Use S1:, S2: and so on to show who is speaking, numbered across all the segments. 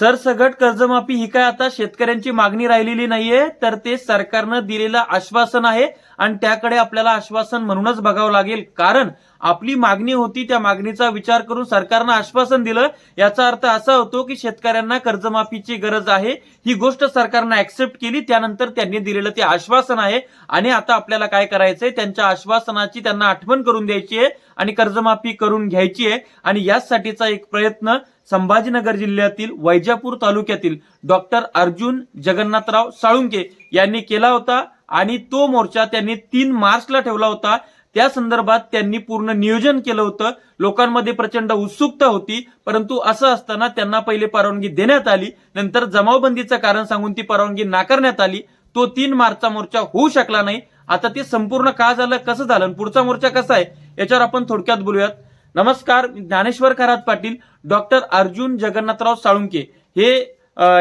S1: सरसगट कर्जमाफी ही काय आता शेतकऱ्यांची मागणी राहिलेली नाहीये तर ते सरकारनं दिलेलं आश्वासन आहे. आणि त्याकडे आपल्याला आश्वासन म्हणूनच बघावं लागेल. कारण आपली मागणी होती त्या मागणीचा विचार करून सरकारनं आश्वासन दिलं. याचा अर्थ असा होतो की शेतकऱ्यांना कर्जमाफीची गरज आहे. ही गोष्ट सरकारनं ऍक्सेप्ट केली. त्यानंतर त्यांनी दिलेलं ते आश्वासन आहे. आणि आता आपल्याला काय करायचंय? त्यांच्या आश्वासनाची त्यांना आठवण करून द्यायची आहे आणि कर्जमाफी करून घ्यायची आहे. आणि यासाठीचा एक प्रयत्न संभाजीनगर जिल्ह्यातील वैजापूर तालुक्यातील डॉक्टर अर्जुन जगन्नाथराव साळुंके यांनी केला होता. आणि तो मोर्चा त्यांनी तीन मार्चला ठेवला होता. त्या संदर्भात त्यांनी पूर्ण नियोजन केलं होतं. लोकांमध्ये प्रचंड उत्सुकता होती. परंतु असं असताना त्यांना पहिले परवानगी देण्यात आली. नंतर जमावबंदीचं कारण सांगून ती परवानगी नाकारण्यात आली. तो तीन मार्चचा मोर्चा होऊ शकला नाही. आता ते संपूर्ण का झालं कसं झालं आणि पुढचा मोर्चा कसा आहे याच्यावर आपण थोडक्यात बोलूयात. नमस्कार ज्ञानेश्वर खरात पाटील डॉक्टर अर्जुन जगन्नाथराव साळुंके. हे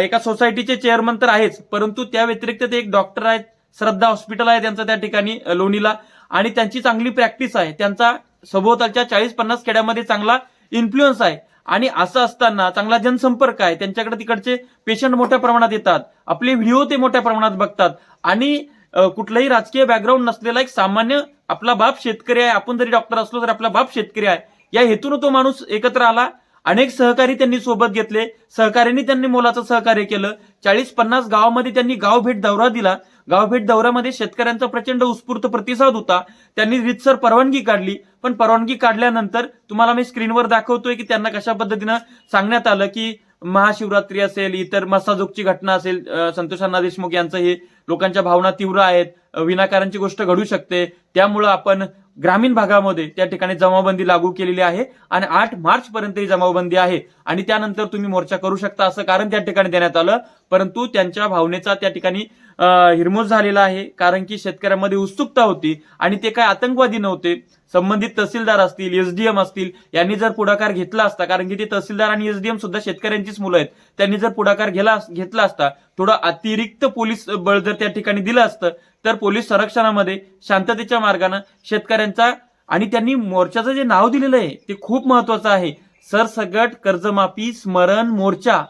S1: एका सोसायटीचे चेअरमन तर आहेच. परंतु त्या व्यतिरिक्त ते एक डॉक्टर आहेत. श्रद्धा हॉस्पिटल आहे त्यांचं त्या ठिकाणी लोणीला. आणि त्यांची चांगली प्रॅक्टिस आहे. त्यांचा सभोवतालच्या चाळीस पन्नास खेड्यामध्ये चांगला इन्फ्लुएन्स आहे. आणि असं असताना चांगला जनसंपर्क आहे. त्यांच्याकडे तिकडचे पेशंट मोठ्या प्रमाणात येतात. आपले व्हिडिओ ते मोठ्या प्रमाणात बघतात. आणि कुठलाही कुठलंही राजकीय बॅकग्राऊंड नसलेला एक सामान्य आपला बाप शेतकरी आहे. आपण जरी डॉक्टर असलो तरी आपला बाप शेतकरी आहे. या हेतून तो माणूस एकत्र आला. अनेक सहकारी त्यांनी सोबत घेतले. सहकार्यांनी त्यांनी मोलाचं सहकार्य केलं. चाळीस पन्नास गावामध्ये त्यांनी गाव भेट दौरा दिला. गाव भेट दौऱ्यामध्ये शेतकऱ्यांचा प्रचंड उत्स्फूर्त प्रतिसाद होता. त्यांनी रितसर परवानगी काढली. पण परवानगी काढल्यानंतर तुम्हाला मी स्क्रीनवर दाखवतोय की त्यांना कशा पद्धतीनं सांगण्यात आलं की महाशिवरात्री असेल इतर मसाजोगची घटना असेल अ, संतोष अण्णा देशमुख यांचं हे लोकांच्या भावना तीव्र आहेत. विनाकारांची गोष्ट घडू शकते. त्यामुळं आपण ग्रामीण भागामध्ये त्या ठिकाणी जमावबंदी लागू केलेली आहे आणि आठ मार्च पर्यंत ही जमावबंदी आहे. आणि त्यानंतर तुम्ही मोर्चा करू शकता असं कारण त्या ठिकाणी देण्यात आलं. परंतु त्यांच्या भावनेचा त्या ठिकाणी हिरमोस झालेला आहे. कारण की शेतकऱ्यांमध्ये उत्सुकता होती आणि ते काय आतंकवादी नव्हते. संबंधित तहसीलदार असतील एसडीएम असतील यांनी जर पुढाकार घेतला असता कारण की ते तहसीलदार आणि एसडीएम सुद्धा शेतकऱ्यांचीच मुलं आहेत. त्यांनी जर पुढाकार गेला घेतला असता थोडं अतिरिक्त पोलीस बळ जर त्या ठिकाणी दिलं असतं तर पोलीस संरक्षणामध्ये शांततेच्या मार्गानं शेतकऱ्यांचा आणि त्यांनी मोर्चाचं जे नाव दिलेलं आहे ते खूप महत्वाचं आहे. सरसगट कर्जमाफी स्मरण मोर्चा.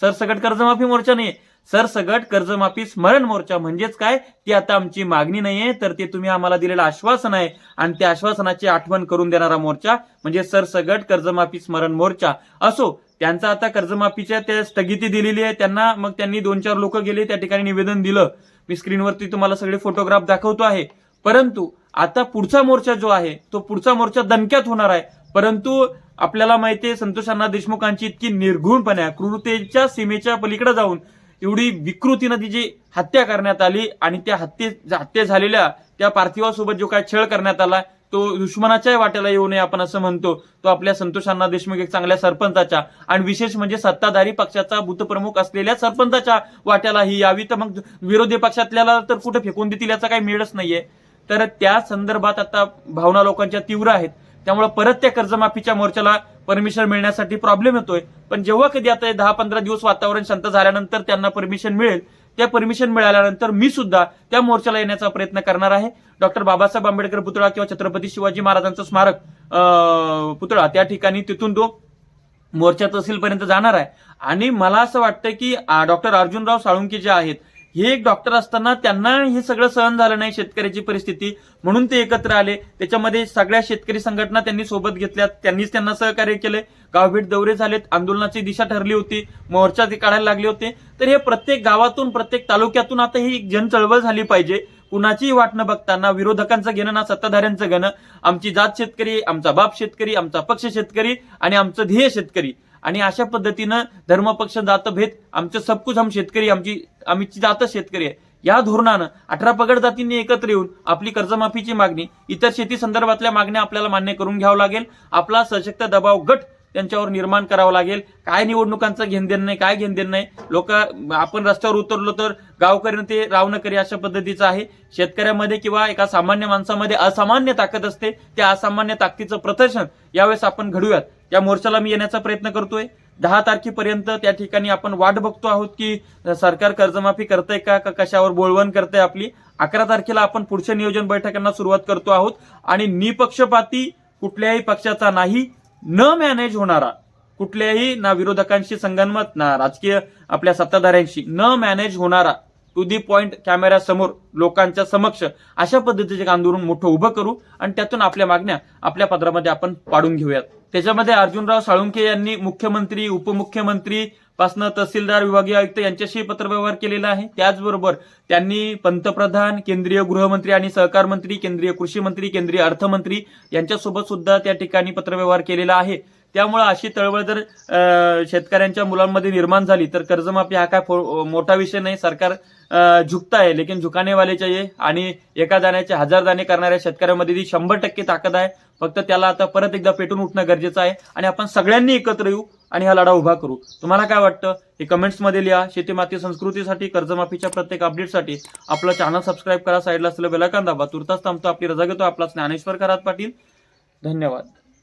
S1: सरसगट कर्जमाफी मोर्चा नाही सरसगट कर्जमाफी स्मरण मोर्चा म्हणजेच काय? ती आता आमची मागणी नाहीये तर ते तुम्ही आम्हाला दिलेलं आश्वासन आहे. आणि त्या आश्वासनाची आठवण करून देणारा मोर्चा म्हणजे सरसगट कर्जमाफी स्मरण मोर्चा. असो त्यांचा आता कर्जमाफीच्या त्या स्थगिती दिलेली आहे त्यांना मग त्यांनी दोन चार लोक गेले त्या ठिकाणी निवेदन दिलं. मी स्क्रीनवरती तुम्हाला सगळे फोटोग्राफ दाखवतो आहे. परंतु आता पुढचा मोर्चा जो आहे तो पुढचा मोर्चा दणक्यात होणार आहे. परंतु आपल्याला माहिती आहे संतोष अण्णा देशमुखांची इतकी निर्घुणपणे क्रूरतेच्या सीमेच्या पलीकडे जाऊन एवढी विकृतीनं तिची हत्या करण्यात आली आणि त्या हत्ये हत्या झालेल्या त्या पार्थिवासोबत जो काय छळ करण्यात आला तो दुश्मनाच्याही वाट्याला येऊ नये आपण असं म्हणतो. तो आपल्या संतोष अण्णा देशमुख एक चांगल्या सरपंचाच्या आणि विशेष म्हणजे सत्ताधारी पक्षाचा भूतप्रमुख असलेल्या सरपंचाच्या वाट्याला ही यावी. तर मग विरोधी पक्षातल्याला तर कुठे फेकून देतील याचा काही मेळच नाहीये. तर त्या संदर्भात आता भावना लोकांच्या तीव्र आहेत. त्यामुळे परत त्या कर्जमाफीच्या मोर्चाला परमिशन मिळण्यासाठी प्रॉब्लेम येतोय. पण जेव्हा कधी आता हे दहा पंधरा दिवस वातावरण शांत झाल्यानंतर त्यांना परमिशन मिळेल त्या परमिशन मिळाल्यानंतर मी सुद्धा त्या मोर्चाला येण्याचा प्रयत्न करणार आहे. डॉक्टर बाबासाहेब आंबेडकर पुतळा किंवा छत्रपती शिवाजी महाराजांचं स्मारक पुतळा त्या ठिकाणी तिथून तो मोर्चा तहसीलपर्यंत जाणार आहे. आणि मला असं वाटतं की डॉक्टर अर्जुनराव साळुंके जे आहेत हे एक डॉक्टर असताना त्यांना हे सगळं सहन झालं नाही शेतकऱ्याची परिस्थिती म्हणून ते एकत्र आले. त्याच्यामध्ये सगळ्या शेतकरी संघटना त्यांनी सोबत घेतल्या त्यांनीच त्यांना सहकार्य केले. गावभेट दौरे झालेत आंदोलनाची दिशा ठरली होती मोर्चा ते काढायला लागले होते. तर हे प्रत्येक गावातून प्रत्येक तालुक्यातून आता ही जनचळवळ झाली पाहिजे. कुणाचीही वाट न बघताना विरोधकांचं घेणं ना सत्ताधाऱ्यांचं घेणं. आमची जात शेतकरी आमचा बाप शेतकरी आमचा पक्ष शेतकरी आणि आमचं ध्येय शेतकरी. आणि अशा पद्धतीनं धर्मपक्ष जातभेद आमचं सबकुच हम शेतकरी आमची आमची जात शेतकरी आहे. या धोरणानं अठरा पगड जातींनी एकत्र येऊन आपली कर्जमाफीची मागणी इतर शेती संदर्भातल्या मागण्या आपल्याला मान्य करून घ्यावं लागेल. आपला सशक्त दबाव गट त्यांच्यावर निर्माण करावं लागेल. काय निवडणुकांचं घेणदेण नाही काय घेणदेण नाही. लोक आपण रस्त्यावर उतरलो तर गावकरी ते रावणकरी अशा पद्धतीचं आहे. शेतकऱ्यामध्ये किंवा एका सामान्य माणसामध्ये असामान्य ताकद असते. त्या असामान्य ताकदीचं प्रदर्शन यावेळेस आपण घडूयात. या मोर्चाला मी येण्याचा प्रयत्न करतोय. दहा तारखेपर्यंत त्या ठिकाणी आपण वाट बघतो आहोत की सरकार कर्जमाफी करतंय का का कशावर बोळवण करतंय आपली. अकरा तारखेला आपण पुढच्या नियोजन बैठकांना सुरुवात करतो आहोत. आणि निपक्षपाती कुठल्याही पक्षाचा नाही न मॅनेज होणारा कुठल्याही ना विरोधकांशी संगनमत ना राजकीय आपल्या सत्ताधाऱ्यांशी न मॅनेज होणारा टू दी पॉइंट कॅमेऱ्यासमोर लोकांच्या समक्ष अशा पद्धतीचे आंदोलन मोठं उभं करू आणि त्यातून आपल्या मागण्या आपल्या पदरामध्ये आपण पाडून घेऊयात. त्याच्यामध्ये अर्जुनराव साळुंके यांनी मुख्यमंत्री उपमुख्यमंत्री पासनं तहसीलदार विभागीय आयुक्त यांच्याशी पत्रव्यवहार केलेला आहे. त्याचबरोबर त्यांनी पंतप्रधान केंद्रीय गृहमंत्री आणि सहकार मंत्री केंद्रीय कृषी मंत्री केंद्रीय अर्थमंत्री यांच्यासोबत सुद्धा त्या ठिकाणी पत्रव्यवहार केलेला आहे. त्यामुळे अशी चळवळ जर शेतकऱ्यांच्या मुलांमध्ये निर्माण झाली तर कर्जमाफी हा काय फो- मोठा विषय नाही. सरकार झुकता आहे लेकिन झुकाने आहे आणि एका दाण्याचे हजार दाणे करणाऱ्या शेतकऱ्यांमध्ये ती शंभर टक्के ताकद आहे. फक्त त्याला आता परत एकदा पेटून उठणं गरजेचं आहे आणि आपण सगळ्यांनी एकत्र येऊ आणि हा लढा उभा करू. तुम्हाला काय वाटतं? हे कमेंट्समध्ये लिहा. शेतीमाती संस्कृतीसाठी कर्जमाफीच्या प्रत्येक अपडेटसाठी आपलं चॅनल सबस्क्राईब करा. साईडला असलेलं बेलाकान दाबा. तुर्तास थांबतो. आपली रजा घेतो. आपला ज्ञानेश्वर करात पाटील. धन्यवाद.